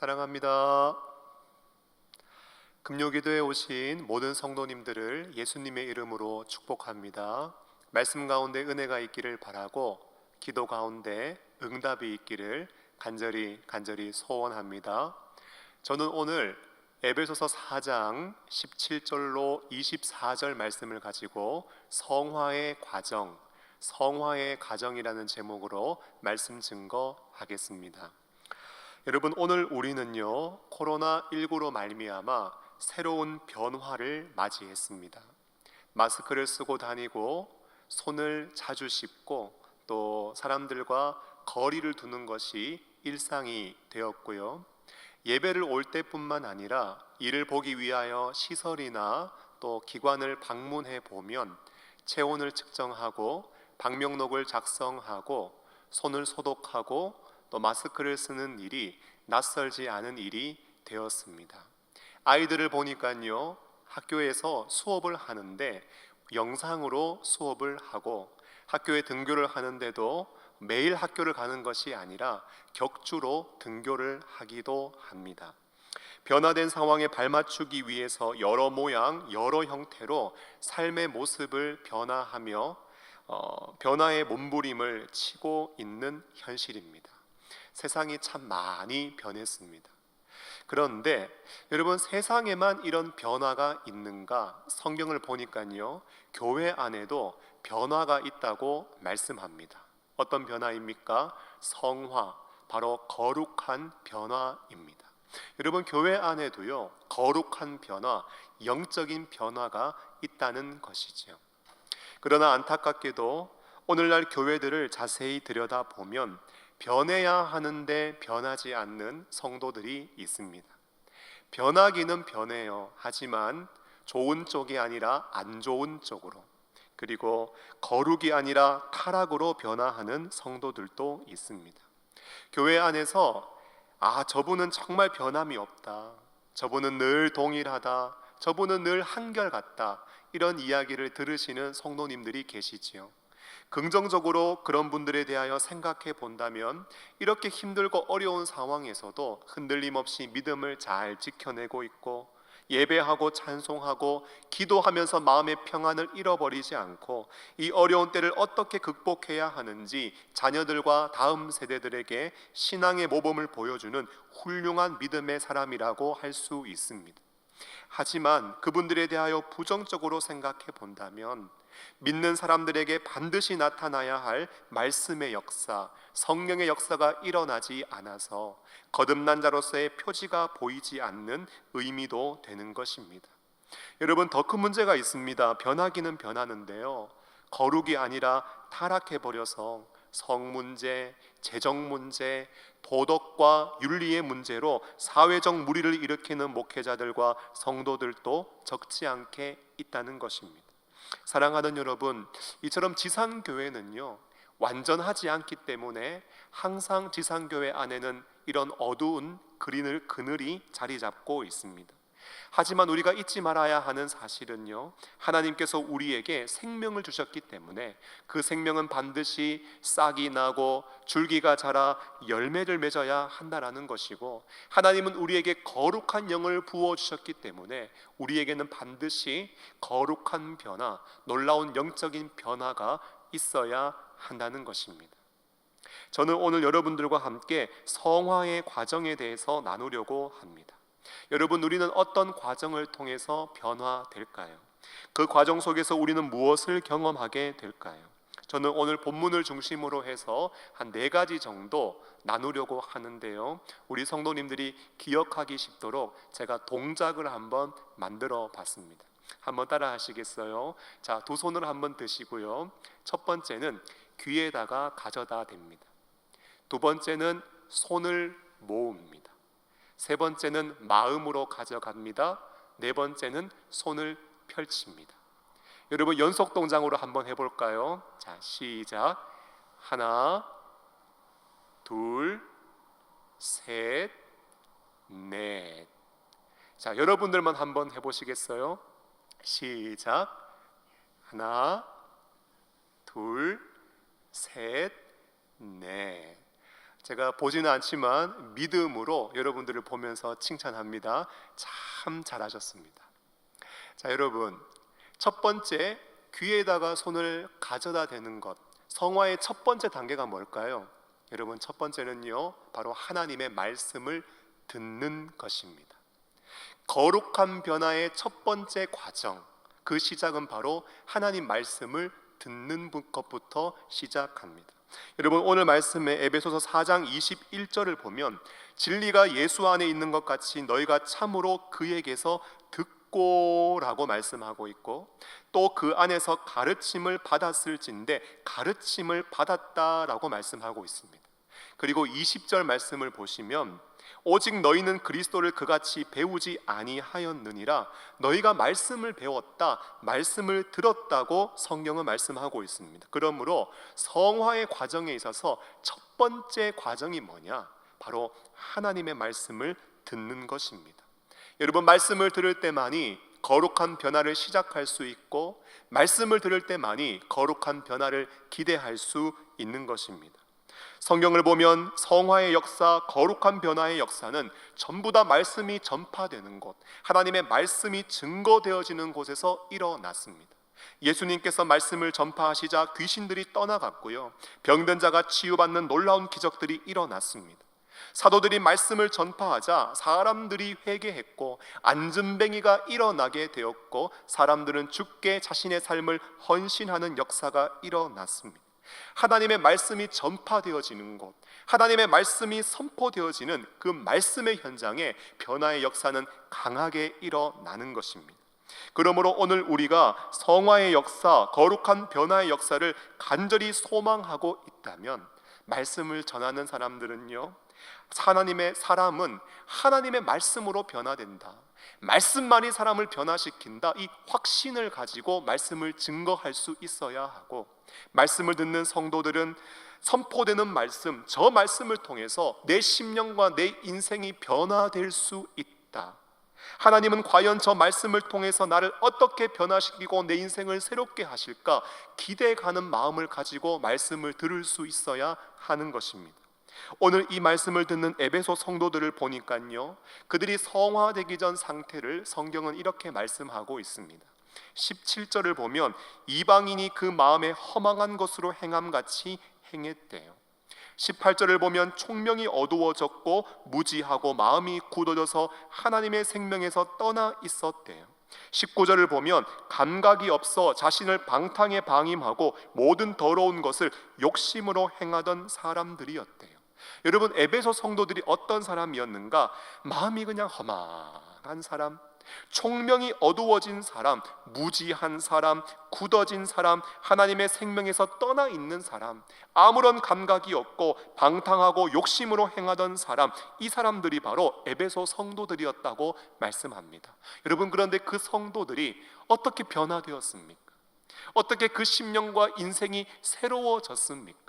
사랑합니다. 금요기도에 오신 모든 성도님들을 예수님의 이름으로 축복합니다. 말씀 가운데 은혜가 있기를 바라고 기도 가운데 응답이 있기를 간절히 간절히 소원합니다. 저는 오늘 에베소서 4장 17절로 24절 말씀을 가지고 성화의 과정, 성화의 과정이라는 제목으로 말씀 증거하겠습니다. 여러분 오늘 우리는요 코로나 19로 말미암아 새로운 변화를 맞이했습니다. 마스크를 쓰고 다니고 손을 자주 씻고 또 사람들과 거리를 두는 것이 일상이 되었고요. 예배를 올 때뿐만 아니라 이를 보기 위하여 시설이나 또 기관을 방문해 보면 체온을 측정하고 방명록을 작성하고 손을 소독하고 또 마스크를 쓰는 일이 낯설지 않은 일이 되었습니다. 아이들을 보니까요 학교에서 수업을 하는데 영상으로 수업을 하고 학교에 등교를 하는데도 매일 학교를 가는 것이 아니라 격주로 등교를 하기도 합니다. 변화된 상황에 발맞추기 위해서 여러 모양, 여러 형태로 삶의 모습을 변화하며 어, 변화의 몸부림을 치고 있는 현실입니다. 세상이 참 많이 변했습니다. 그런데 여러분 세상에만 이런 변화가 있는가? 성경을 보니까요. 교회 안에도 변화가 있다고 말씀합니다. 어떤 변화입니까? 성화, 바로 거룩한 변화입니다. 여러분 교회 안에도요. 거룩한 변화, 영적인 변화가 있다는 것이지요. 그러나 안타깝게도 오늘날 교회들을 자세히 들여다 보면 변해야 하는데 변하지 않는 성도들이 있습니다. 변하기는 변해요. 하지만 좋은 쪽이 아니라 안 좋은 쪽으로 그리고 거룩이 아니라 타락으로 변화하는 성도들도 있습니다. 교회 안에서 아, 저분은 정말 변함이 없다. 저분은 늘 동일하다. 저분은 늘 한결같다. 이런 이야기를 들으시는 성도님들이 계시지요. 긍정적으로 그런 분들에 대하여 생각해 본다면 이렇게 힘들고 어려운 상황에서도 흔들림 없이 믿음을 잘 지켜내고 있고 예배하고 찬송하고 기도하면서 마음의 평안을 잃어버리지 않고 이 어려운 때를 어떻게 극복해야 하는지 자녀들과 다음 세대들에게 신앙의 모범을 보여주는 훌륭한 믿음의 사람이라고 할 수 있습니다. 하지만 그분들에 대하여 부정적으로 생각해 본다면 믿는 사람들에게 반드시 나타나야 할 말씀의 역사, 성령의 역사가 일어나지 않아서 거듭난 자로서의 표지가 보이지 않는 의미도 되는 것입니다. 여러분 더 큰 문제가 있습니다. 변하기는 변하는데요. 거룩이 아니라 타락해 버려서 성 문제, 재정 문제, 도덕과 윤리의 문제로 사회적 무리를 일으키는 목회자들과 성도들도 적지 않게 있다는 것입니다. 사랑하는 여러분, 이처럼 지상교회는요, 완전하지 않기 때문에 항상 지상교회 안에는 이런 어두운 그린을 그늘이 자리 잡고 있습니다. 하지만 우리가 잊지 말아야 하는 사실은요. 하나님께서 우리에게 생명을 주셨기 때문에 그 생명은 반드시 싹이 나고 줄기가 자라 열매를 맺어야 한다라는 것이고 하나님은 우리에게 거룩한 영을 부어 주셨기 때문에 우리에게는 반드시 거룩한 변화, 놀라운 영적인 변화가 있어야 한다는 것입니다. 저는 오늘 여러분들과 함께 성화의 과정에 대해서 나누려고 합니다. 여러분 우리는 어떤 과정을 통해서 변화될까요? 그 과정 속에서 우리는 무엇을 경험하게 될까요? 저는 오늘 본문을 중심으로 해서 한 네 가지 정도 나누려고 하는데요. 우리 성도님들이 기억하기 쉽도록 제가 동작을 한번 만들어 봤습니다. 한번 따라 하시겠어요? 자, 두 손을 한번 드시고요. 첫 번째는 귀에다가 가져다 댑니다. 두 번째는 손을 모읍니다. 세 번째는 마음으로 가져갑니다. 네 번째는 손을 펼칩니다. 여러분 연속 동작으로 한번 해볼까요? 자 시작 하나 둘셋넷자 여러분들만 한번 해보시겠어요? 시작 하나 둘셋넷 제가 보지는 않지만 믿음으로 여러분들을 보면서 칭찬합니다. 참 잘하셨습니다. 자, 여러분. 첫 번째 귀에다가 손을 가져다 대는 것. 성화의 첫 번째 단계가 뭘까요? 여러분, 첫 번째는요. 바로 하나님의 말씀을 듣는 것입니다. 거룩한 변화의 첫 번째 과정. 그 시작은 바로 하나님 말씀을 듣는 것부터 시작합니다. 여러분 오늘 말씀에 에베소서 4장 21절을 보면 진리가 예수 안에 있는 것 같이 너희가 참으로 그에게서 듣고라고 말씀하고 있고 또 그 안에서 가르침을 받았을진데 가르침을 받았다라고 말씀하고 있습니다. 그리고 20절 말씀을 보시면 오직 너희는 그리스도를 그같이 배우지 아니하였느니라 너희가 말씀을 배웠다 말씀을 들었다고 성경은 말씀하고 있습니다. 그러므로 성화의 과정에 있어서 첫 번째 과정이 뭐냐? 바로 하나님의 말씀을 듣는 것입니다. 여러분 말씀을 들을 때만이 거룩한 변화를 시작할 수 있고 말씀을 들을 때만이 거룩한 변화를 기대할 수 있는 것입니다. 성경을 보면 성화의 역사, 거룩한 변화의 역사는 전부 다 말씀이 전파되는 곳, 하나님의 말씀이 증거되어지는 곳에서 일어났습니다. 예수님께서 말씀을 전파하시자 귀신들이 떠나갔고요. 병든 자가 치유받는 놀라운 기적들이 일어났습니다. 사도들이 말씀을 전파하자 사람들이 회개했고 안전뱅이가 일어나게 되었고 사람들은 죽게 자신의 삶을 헌신하는 역사가 일어났습니다. 하나님의 말씀이 전파되어지는 곳, 하나님의 말씀이 선포되어지는 그 말씀의 현장에 변화의 역사는 강하게 일어나는 것입니다. 그러므로 오늘 우리가 성화의 역사, 거룩한 변화의 역사를 간절히 소망하고 있다면 말씀을 전하는 사람들은요. 하나님의 사람은 하나님의 말씀으로 변화된다. 말씀만이 사람을 변화시킨다. 이 확신을 가지고 말씀을 증거할 수 있어야 하고 말씀을 듣는 성도들은 선포되는 말씀, 저 말씀을 통해서 내 심령과 내 인생이 변화될 수 있다. 하나님은 과연 저 말씀을 통해서 나를 어떻게 변화시키고 내 인생을 새롭게 하실까 기대 가는 마음을 가지고 말씀을 들을 수 있어야 하는 것입니다. 오늘 이 말씀을 듣는 에베소 성도들을 보니까요. 그들이 성화되기 전 상태를 성경은 이렇게 말씀하고 있습니다. 17절을 보면 이방인이 그 마음에 허망한 것으로 행함 같이 행했대요. 18절을 보면 총명이 어두워졌고 무지하고 마음이 굳어져서 하나님의 생명에서 떠나 있었대요. 19절을 보면 감각이 없어 자신을 방탕에 방임하고 모든 더러운 것을 욕심으로 행하던 사람들이었대요. 여러분 에베소 성도들이 어떤 사람이었는가? 마음이 그냥 허망한 사람, 총명이 어두워진 사람, 무지한 사람, 굳어진 사람, 하나님의 생명에서 떠나 있는 사람, 아무런 감각이 없고 방탕하고 욕심으로 행하던 사람, 이 사람들이 바로 에베소 성도들이었다고 말씀합니다. 여러분 그런데 그 성도들이 어떻게 변화되었습니까? 어떻게 그 심령과 인생이 새로워졌습니까?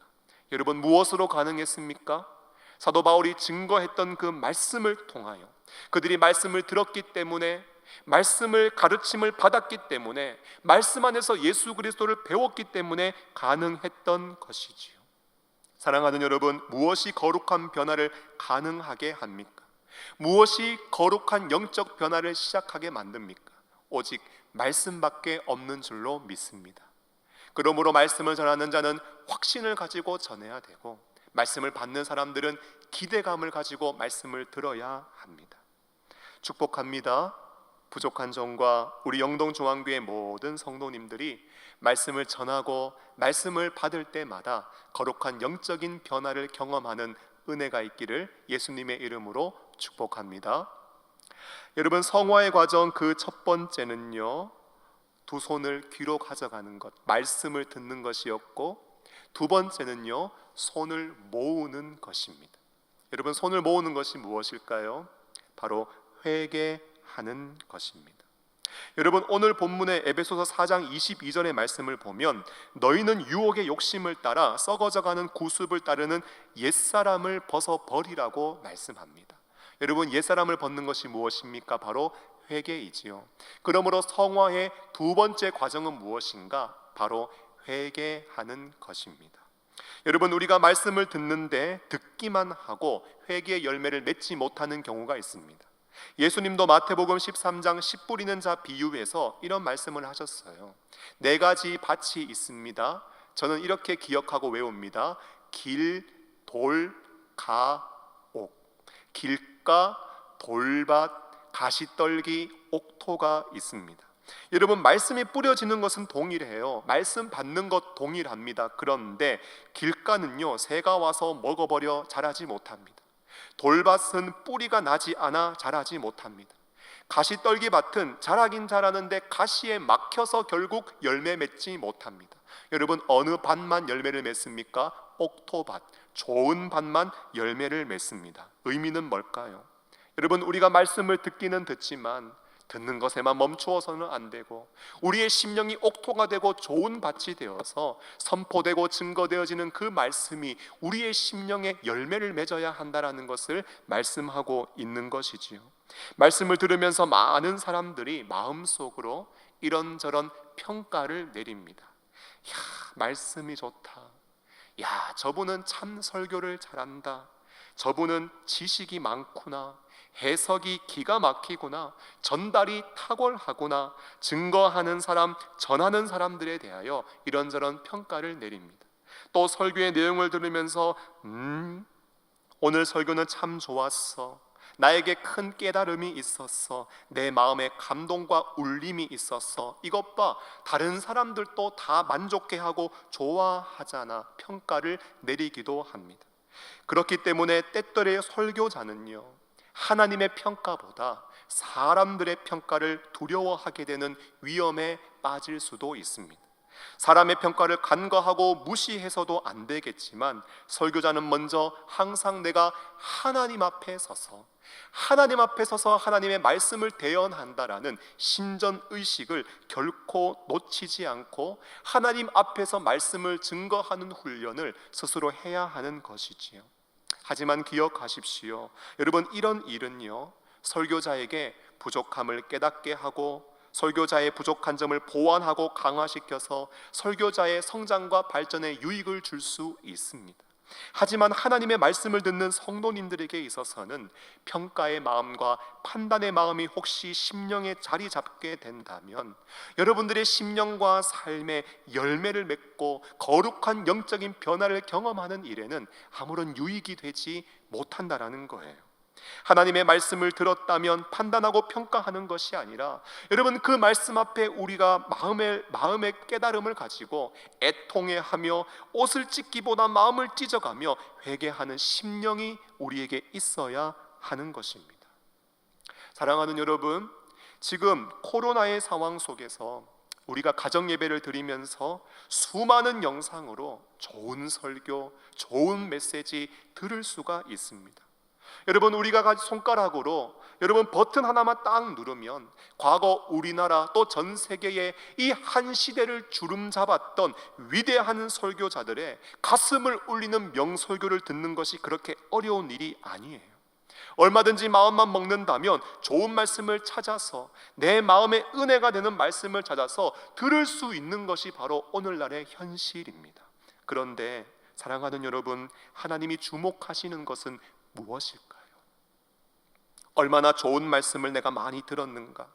여러분 무엇으로 가능했습니까? 사도 바울이 증거했던 그 말씀을 통하여 그들이 말씀을 들었기 때문에 말씀을 가르침을 받았기 때문에 말씀 안에서 예수 그리스도를 배웠기 때문에 가능했던 것이지요. 사랑하는 여러분, 무엇이 거룩한 변화를 가능하게 합니까? 무엇이 거룩한 영적 변화를 시작하게 만듭니까? 오직 말씀밖에 없는 줄로 믿습니다. 그러므로 말씀을 전하는 자는 확신을 가지고 전해야 되고 말씀을 받는 사람들은 기대감을 가지고 말씀을 들어야 합니다. 축복합니다. 부족한 종과 우리 영동 중앙교회 모든 성도님들이 말씀을 전하고 말씀을 받을 때마다 거룩한 영적인 변화를 경험하는 은혜가 있기를 예수님의 이름으로 축복합니다. 여러분 성화의 과정 그 첫 번째는요. 두 손을 귀로 가져가는 것, 말씀을 듣는 것이었고 두 번째는요. 손을 모으는 것입니다. 여러분 손을 모으는 것이 무엇일까요? 바로 회개하는 것입니다. 여러분 오늘 본문의 에베소서 4장 22절의 말씀을 보면 너희는 유혹의 욕심을 따라 썩어져가는 구습을 따르는 옛사람을 벗어 버리라고 말씀합니다. 여러분 옛사람을 벗는 것이 무엇입니까? 바로 회개이지요. 그러므로 성화의 두 번째 과정은 무엇인가? 바로 회개하는 것입니다. 여러분 우리가 말씀을 듣는데 듣기만 하고 회개의 열매를 맺지 못하는 경우가 있습니다. 예수님도 마태복음 13장 씨 뿌리는 자 비유에서 이런 말씀을 하셨어요. 네 가지 밭이 있습니다. 저는 이렇게 기억하고 외웁니다. 길, 돌, 가, 옥. 길가, 돌밭, 가시떨기, 옥토가 있습니다. 여러분 말씀이 뿌려지는 것은 동일해요. 말씀 받는 것 동일합니다. 그런데 길가는요 새가 와서 먹어버려 자라지 못합니다. 돌밭은 뿌리가 나지 않아 자라지 못합니다. 가시떨기 밭은 자라긴 자라는데 가시에 막혀서 결국 열매 맺지 못합니다. 여러분 어느 밭만 열매를 맺습니까? 옥토밭 좋은 밭만 열매를 맺습니다. 의미는 뭘까요? 여러분 우리가 말씀을 듣기는 듣지만 듣는 것에만 멈추어서는 안 되고 우리의 심령이 옥토가 되고 좋은 밭이 되어서 선포되고 증거되어지는 그 말씀이 우리의 심령에 열매를 맺어야 한다라는 것을 말씀하고 있는 것이지요. 말씀을 들으면서 많은 사람들이 마음속으로 이런저런 평가를 내립니다. 야, 말씀이 좋다. 야, 저분은 참 설교를 잘한다. 저분은 지식이 많구나. 해석이 기가 막히구나. 전달이 탁월하구나. 증거하는 사람, 전하는 사람들에 대하여 이런저런 평가를 내립니다. 또 설교의 내용을 들으면서 음, 오늘 설교는 참 좋았어. 나에게 큰 깨달음이 있었어. 내 마음에 감동과 울림이 있었어. 이것 봐. 다른 사람들도 다 만족해하고 좋아하잖아. 평가를 내리기도 합니다. 그렇기 때문에 때때의 설교자는요. 하나님의 평가보다 사람들의 평가를 두려워하게 되는 위험에 빠질 수도 있습니다. 사람의 평가를 간과하고 무시해서도 안 되겠지만 설교자는 먼저 항상 내가 하나님 앞에 서서 하나님 앞에 서서 하나님의 말씀을 대언한다라는 신전 의식을 결코 놓치지 않고 하나님 앞에서 말씀을 증거하는 훈련을 스스로 해야 하는 것이지요. 하지만 기억하십시오. 여러분 이런 일은요. 설교자에게 부족함을 깨닫게 하고 설교자의 부족한 점을 보완하고 강화시켜서 설교자의 성장과 발전에 유익을 줄 수 있습니다. 하지만 하나님의 말씀을 듣는 성도님들에게 있어서는 평가의 마음과 판단의 마음이 혹시 심령에 자리 잡게 된다면 여러분들의 심령과 삶의 열매를 맺고 거룩한 영적인 변화를 경험하는 일에는 아무런 유익이 되지 못한다라는 거예요. 하나님의 말씀을 들었다면 판단하고 평가하는 것이 아니라 여러분 그 말씀 앞에 우리가 마음의 마음의 깨달음을 가지고 애통해하며 옷을 찢기보다 마음을 찢어가며 회개하는 심령이 우리에게 있어야 하는 것입니다. 사랑하는 여러분, 지금 코로나의 상황 속에서 우리가 가정 예배를 드리면서 수많은 영상으로 좋은 설교, 좋은 메시지 들을 수가 있습니다. 여러분 우리가 가진 손가락으로 여러분 버튼 하나만 딱 누르면 과거 우리나라 또 전 세계의 이 한 시대를 주름 잡았던 위대한 설교자들의 가슴을 울리는 명설교를 듣는 것이 그렇게 어려운 일이 아니에요. 얼마든지 마음만 먹는다면 좋은 말씀을 찾아서 내 마음에 은혜가 되는 말씀을 찾아서 들을 수 있는 것이 바로 오늘날의 현실입니다. 그런데 사랑하는 여러분, 하나님이 주목하시는 것은 무엇일까요? 얼마나 좋은 말씀을 내가 많이 들었는가?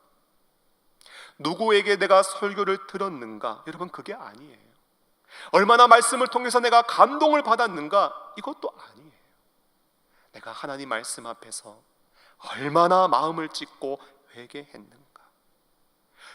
누구에게 내가 설교를 들었는가? 여러분 그게 아니에요. 얼마나 말씀을 통해서 내가 감동을 받았는가? 이것도 아니에요. 내가 하나님 말씀 앞에서 얼마나 마음을 찢고 회개했는가?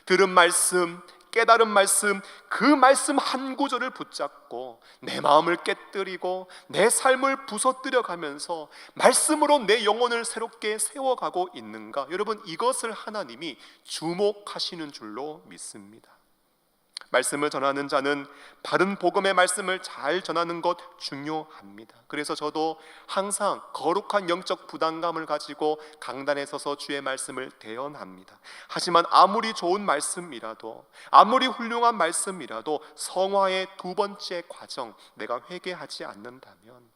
들은 말씀, 깨달은 말씀, 그 말씀 한 구절을 붙잡고 내 마음을 깨뜨리고 내 삶을 부서뜨려 가면서 말씀으로 내 영혼을 새롭게 세워가고 있는가? 여러분 이것을 하나님이 주목하시는 줄로 믿습니다. 말씀을 전하는 자는 바른 복음의 말씀을 잘 전하는 것 중요합니다. 그래서 저도 항상 거룩한 영적 부담감을 가지고 강단에 서서 주의 말씀을 대언합니다. 하지만 아무리 좋은 말씀이라도 아무리 훌륭한 말씀이라도 성화의 두 번째 과정 내가 회개하지 않는다면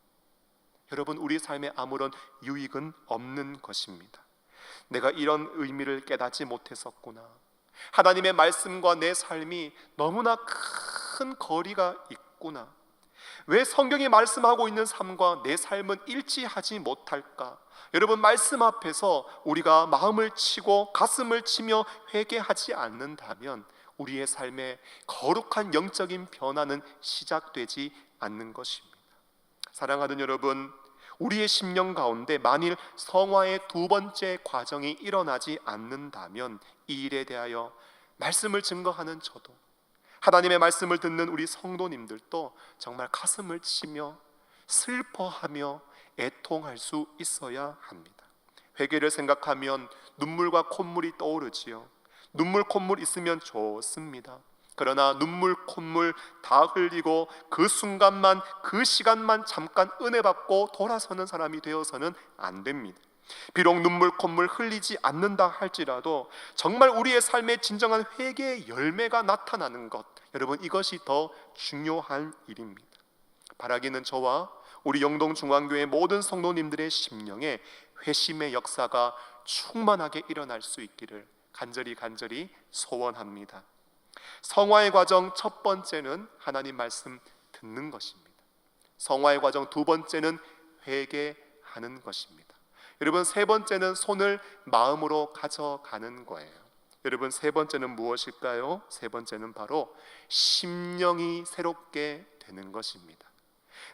여러분 우리 삶에 아무런 유익은 없는 것입니다. 내가 이런 의미를 깨닫지 못했었구나. 하나님의 말씀과 내 삶이 너무나 큰 거리가 있구나. 왜 성경이 말씀하고 있는 삶과 내 삶은 일치하지 못할까? 여러분 말씀 앞에서 우리가 마음을 치고 가슴을 치며 회개하지 않는다면 우리의 삶에 거룩한 영적인 변화는 시작되지 않는 것입니다. 사랑하는 여러분, 우리의 심령 가운데 만일 성화의 두 번째 과정이 일어나지 않는다면 이 일에 대하여 말씀을 증거하는 저도 하나님의 말씀을 듣는 우리 성도님들도 정말 가슴을 치며 슬퍼하며 애통할 수 있어야 합니다. 회개를 생각하면 눈물과 콧물이 떠오르지요. 눈물 콧물 있으면 좋습니다. 그러나 눈물 콧물 다 흘리고 그 순간만 그 시간만 잠깐 은혜 받고 돌아서는 사람이 되어서는 안 됩니다. 비록 눈물 콧물 흘리지 않는다 할지라도 정말 우리의 삶에 진정한 회개의 열매가 나타나는 것 여러분 이것이 더 중요한 일입니다. 바라기는 저와 우리 영동 중앙교회 모든 성도님들의 심령에 회심의 역사가 충만하게 일어날 수 있기를 간절히 간절히 소원합니다. 성화의 과정 첫 번째는 하나님 말씀 듣는 것입니다. 성화의 과정 두 번째는 회개하는 것입니다. 여러분 세 번째는 손을 마음으로 가져가는 거예요. 여러분 세 번째는 무엇일까요? 세 번째는 바로 심령이 새롭게 되는 것입니다.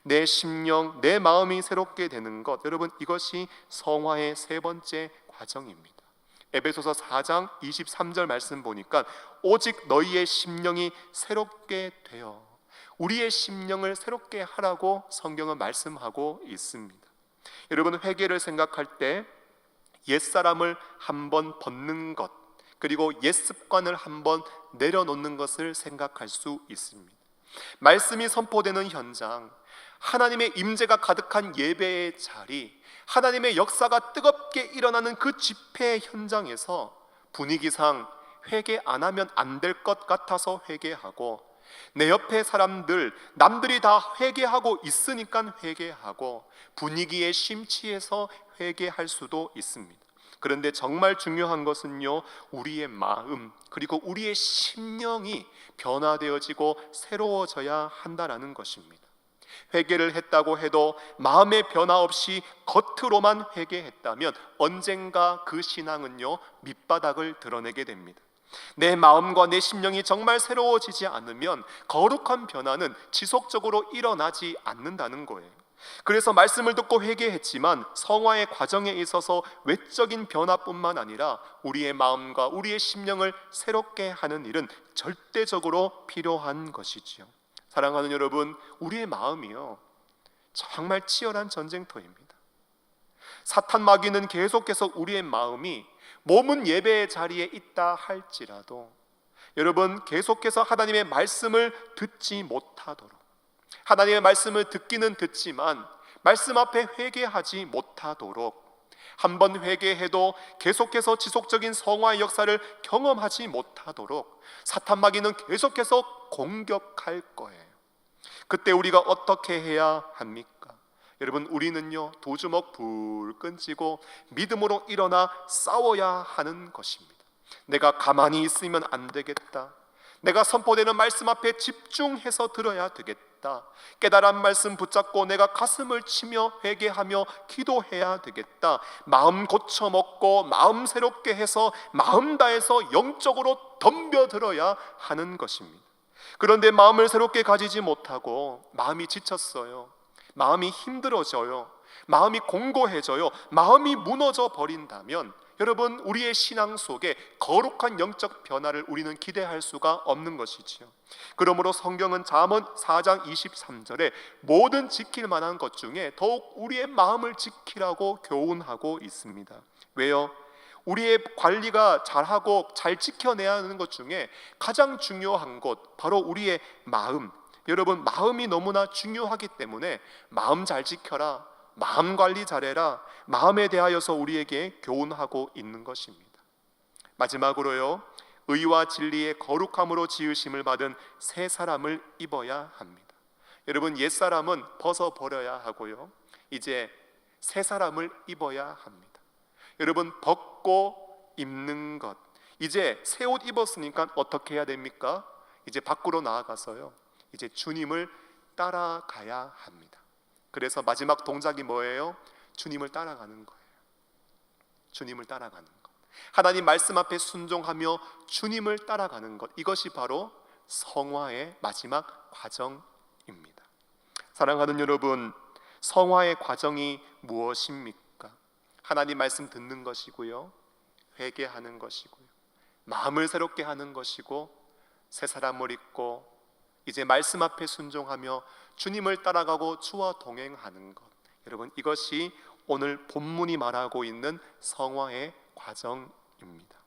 내 심령, 내 마음이 새롭게 되는 것. 여러분 이것이 성화의 세 번째 과정입니다. 에베소서 4장 23절 말씀 보니까 오직 너희의 심령이 새롭게 되어 우리의 심령을 새롭게 하라고 성경은 말씀하고 있습니다. 여러분 회개를 생각할 때 옛사람을 한번 벗는 것 그리고 옛 습관을 한번 내려놓는 것을 생각할 수 있습니다. 말씀이 선포되는 현장, 하나님의 임재가 가득한 예배의 자리, 하나님의 역사가 뜨겁게 일어나는 그 집회 현장에서 분위기상 회개 안 하면 안 될 것 같아서 회개하고 내 옆에 사람들 남들이 다 회개하고 있으니까 회개하고 분위기에 심취해서 회개할 수도 있습니다. 그런데 정말 중요한 것은요, 우리의 마음, 그리고 우리의 심령이 변화되어지고 새로워져야 한다라는 것입니다. 회개를 했다고 해도 마음의 변화 없이 겉으로만 회개했다면 언젠가 그 신앙은요, 밑바닥을 드러내게 됩니다. 내 마음과 내 심령이 정말 새로워지지 않으면 거룩한 변화는 지속적으로 일어나지 않는다는 거예요. 그래서 말씀을 듣고 회개했지만 성화의 과정에 있어서 외적인 변화뿐만 아니라 우리의 마음과 우리의 심령을 새롭게 하는 일은 절대적으로 필요한 것이지요. 사랑하는 여러분, 우리의 마음이요. 정말 치열한 전쟁터입니다. 사탄 마귀는 계속해서 우리의 마음이 몸은 예배의 자리에 있다 할지라도 여러분 계속해서 하나님의 말씀을 듣지 못하도록 하나님의 말씀을 듣기는 듣지만 말씀 앞에 회개하지 못하도록 한 번 회개해도 계속해서 지속적인 성화의 역사를 경험하지 못하도록 사탄 마귀는 계속해서 공격할 거예요. 그때 우리가 어떻게 해야 합니까? 여러분 우리는요 도주먹 불 끈지고 믿음으로 일어나 싸워야 하는 것입니다. 내가 가만히 있으면 안 되겠다. 내가 선포되는 말씀 앞에 집중해서 들어야 되겠다. 깨달은 말씀 붙잡고 내가 가슴을 치며 회개하며 기도해야 되겠다. 마음 고쳐 먹고 마음 새롭게 해서 마음 다해서 영적으로 덤벼들어야 하는 것입니다. 그런데 마음을 새롭게 가지지 못하고 마음이 지쳤어요. 마음이 힘들어져요. 마음이 공고해져요. 마음이 무너져 버린다면 여러분 우리의 신앙 속에 거룩한 영적 변화를 우리는 기대할 수가 없는 것이지요. 그러므로 성경은 잠언 4장 23절에 모든 지킬 만한 것 중에 더욱 우리의 마음을 지키라고 교훈하고 있습니다. 왜요? 우리의 관리가 잘하고 잘 지켜내야 하는 것 중에 가장 중요한 것 바로 우리의 마음. 여러분 마음이 너무나 중요하기 때문에 마음 잘 지켜라. 마음 관리 잘해라. 마음에 대하여서 우리에게 교훈하고 있는 것입니다. 마지막으로요. 의와 진리의 거룩함으로 지으심을 받은 새 사람을 입어야 합니다. 여러분 옛 사람은 벗어 버려야 하고요. 이제 새 사람을 입어야 합니다. 여러분 벗고 입는 것. 이제 새 옷 입었으니까 어떻게 해야 됩니까? 이제 밖으로 나아가서요. 이제 주님을 따라가야 합니다. 그래서 마지막 동작이 뭐예요? 주님을 따라가는 거예요. 주님을 따라가는 것. 하나님 말씀 앞에 순종하며 주님을 따라가는 것. 이것이 바로 성화의 마지막 과정입니다. 사랑하는 여러분, 성화의 과정이 무엇입니까? 하나님 말씀 듣는 것이고요. 회개하는 것이고요. 마음을 새롭게 하는 것이고 새 사람을 입고 이제 말씀 앞에 순종하며 주님을 따라가고 주와 동행하는 것. 여러분 이것이 오늘 본문이 말하고 있는 성화의 과정입니다.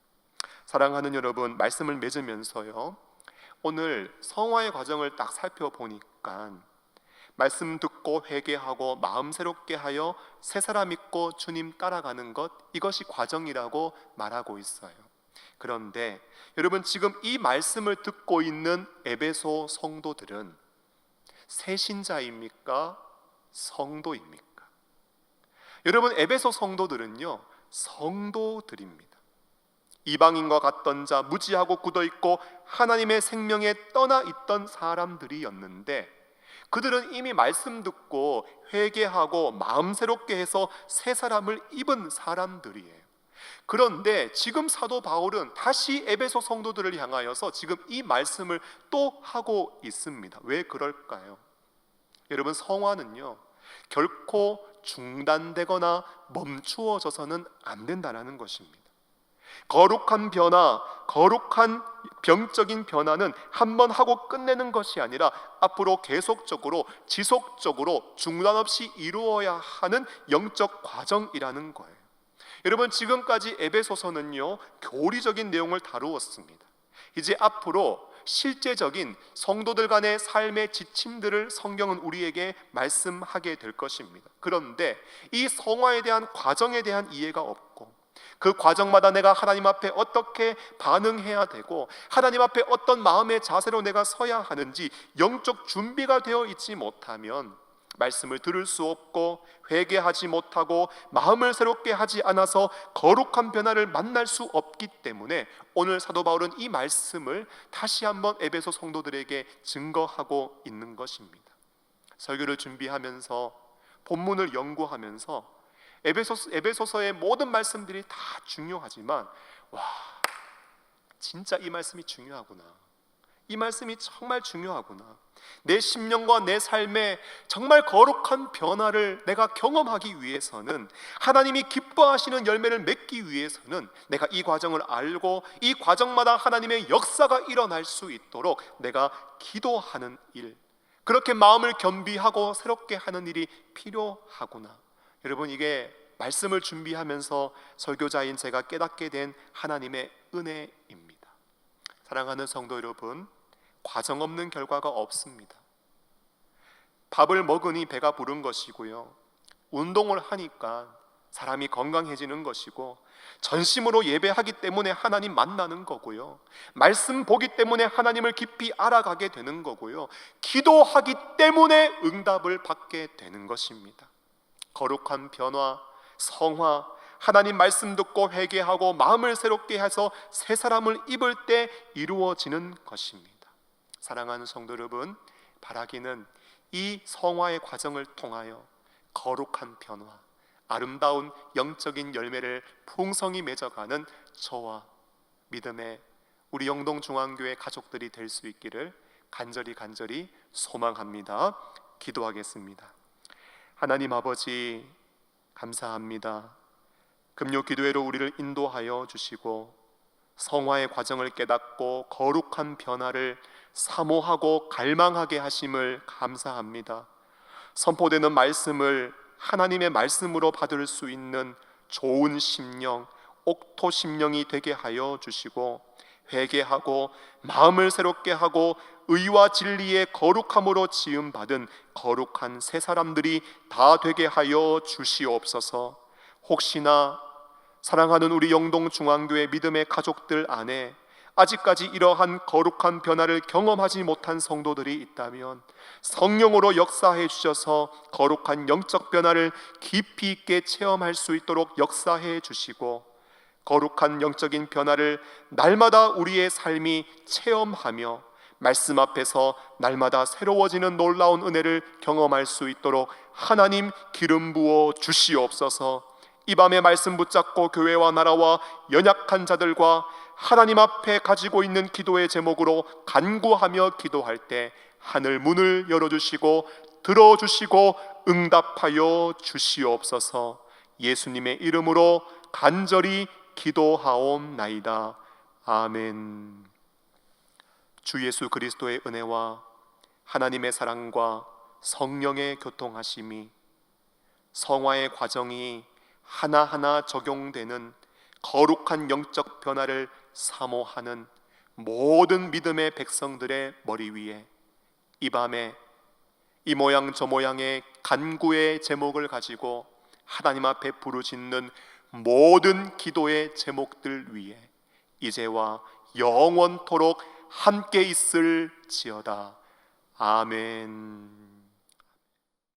사랑하는 여러분, 말씀을 맺으면서요. 오늘 성화의 과정을 딱 살펴보니까 말씀 듣고 회개하고 마음 새롭게 하여 새 사람 믿고 주님 따라가는 것 이것이 과정이라고 말하고 있어요. 그런데 여러분 지금 이 말씀을 듣고 있는 에베소 성도들은 새 신자입니까? 성도입니까? 여러분 에베소 성도들은요 성도들입니다. 이방인과 같던 자 무지하고 굳어 있고 하나님의 생명에 떠나 있던 사람들이었는데 그들은 이미 말씀 듣고 회개하고 마음 새롭게 해서 새 사람을 입은 사람들이에요. 그런데 지금 사도 바울은 다시 에베소 성도들을 향하여서 지금 이 말씀을 또 하고 있습니다. 왜 그럴까요? 여러분 성화는요 결코 중단되거나 멈추어져서는 안 된다는 것입니다. 거룩한 변화, 거룩한 병적인 변화는 한 번 하고 끝내는 것이 아니라 앞으로 계속적으로 지속적으로 중단 없이 이루어야 하는 영적 과정이라는 거예요. 여러분 지금까지 에베소서는요 교리적인 내용을 다루었습니다. 이제 앞으로 실제적인 성도들 간의 삶의 지침들을 성경은 우리에게 말씀하게 될 것입니다. 그런데 이 성화에 대한 과정에 대한 이해가 없고 그 과정마다 내가 하나님 앞에 어떻게 반응해야 되고 하나님 앞에 어떤 마음의 자세로 내가 서야 하는지 영적 준비가 되어 있지 못하면 말씀을 들을 수 없고 회개하지 못하고 마음을 새롭게 하지 않아서 거룩한 변화를 만날 수 없기 때문에 오늘 사도 바울은 이 말씀을 다시 한번 에베소 성도들에게 증거하고 있는 것입니다. 설교를 준비하면서 본문을 연구하면서 에베소 에베소서의 모든 말씀들이 다 중요하지만 와 진짜 이 말씀이 중요하구나. 이 말씀이 정말 중요하구나. 내 심령과 내 삶에 정말 거룩한 변화를 내가 경험하기 위해서는 하나님이 기뻐하시는 열매를 맺기 위해서는 내가 이 과정을 알고 이 과정마다 하나님의 역사가 일어날 수 있도록 내가 기도하는 일, 그렇게 마음을 겸비하고 새롭게 하는 일이 필요하구나. 여러분 이게 말씀을 준비하면서 설교자인 제가 깨닫게 된 하나님의 은혜입니다. 사랑하는 성도 여러분, 과정 없는 결과가 없습니다. 밥을 먹으니 배가 부른 것이고요. 운동을 하니까 사람이 건강해지는 것이고 전심으로 예배하기 때문에 하나님 만나는 거고요. 말씀 보기 때문에 하나님을 깊이 알아가게 되는 거고요. 기도하기 때문에 응답을 받게 되는 것입니다. 거룩한 변화, 성화, 하나님 말씀 듣고 회개하고 마음을 새롭게 해서 새 사람을 입을 때 이루어지는 것입니다. 사랑하는 성도 여러분, 바라기는 이 성화의 과정을 통하여 거룩한 변화, 아름다운 영적인 열매를 풍성히 맺어가는 저와 믿음의 우리 영동 중앙교회 가족들이 될 수 있기를 간절히 간절히 소망합니다. 기도하겠습니다. 하나님 아버지 감사합니다. 금요 기도회로 우리를 인도하여 주시고 성화의 과정을 깨닫고 거룩한 변화를 사모하고 갈망하게 하심을 감사합니다. 선포되는 말씀을 하나님의 말씀으로 받을 수 있는 좋은 심령, 옥토 심령이 되게 하여 주시고 회개하고 마음을 새롭게 하고 의와 진리의 거룩함으로 지음 받은 거룩한 새 사람들이 다 되게 하여 주시옵소서. 혹시나 사랑하는 우리 영동 중앙교회 믿음의 가족들 안에 아직까지 이러한 거룩한 변화를 경험하지 못한 성도들이 있다면 성령으로 역사해 주셔서 거룩한 영적 변화를 깊이 있게 체험할 수 있도록 역사해 주시고 거룩한 영적인 변화를 날마다 우리의 삶이 체험하며 말씀 앞에서 날마다 새로워지는 놀라운 은혜를 경험할 수 있도록 하나님 기름 부어 주시옵소서. 이 밤에 말씀 붙잡고 교회와 나라와 연약한 자들과 하나님 앞에 가지고 있는 기도의 제목으로 간구하며 기도할 때 하늘 문을 열어 주시고 들어 주시고 응답하여 주시옵소서. 예수님의 이름으로 간절히 기도하옵나이다. 아멘. 주 예수 그리스도의 은혜와 하나님의 사랑과 성령의 교통하심이 성화의 과정이 하나하나 적용되는 거룩한 영적 변화를 사모하는 모든 믿음의 백성들의 머리 위에 이 밤에 이 모양 저 모양의 간구의 제목을 가지고 하나님 앞에 부르짖는 모든 기도의 제목들 위에 이제와 영원토록 함께 있을지어다. 아멘.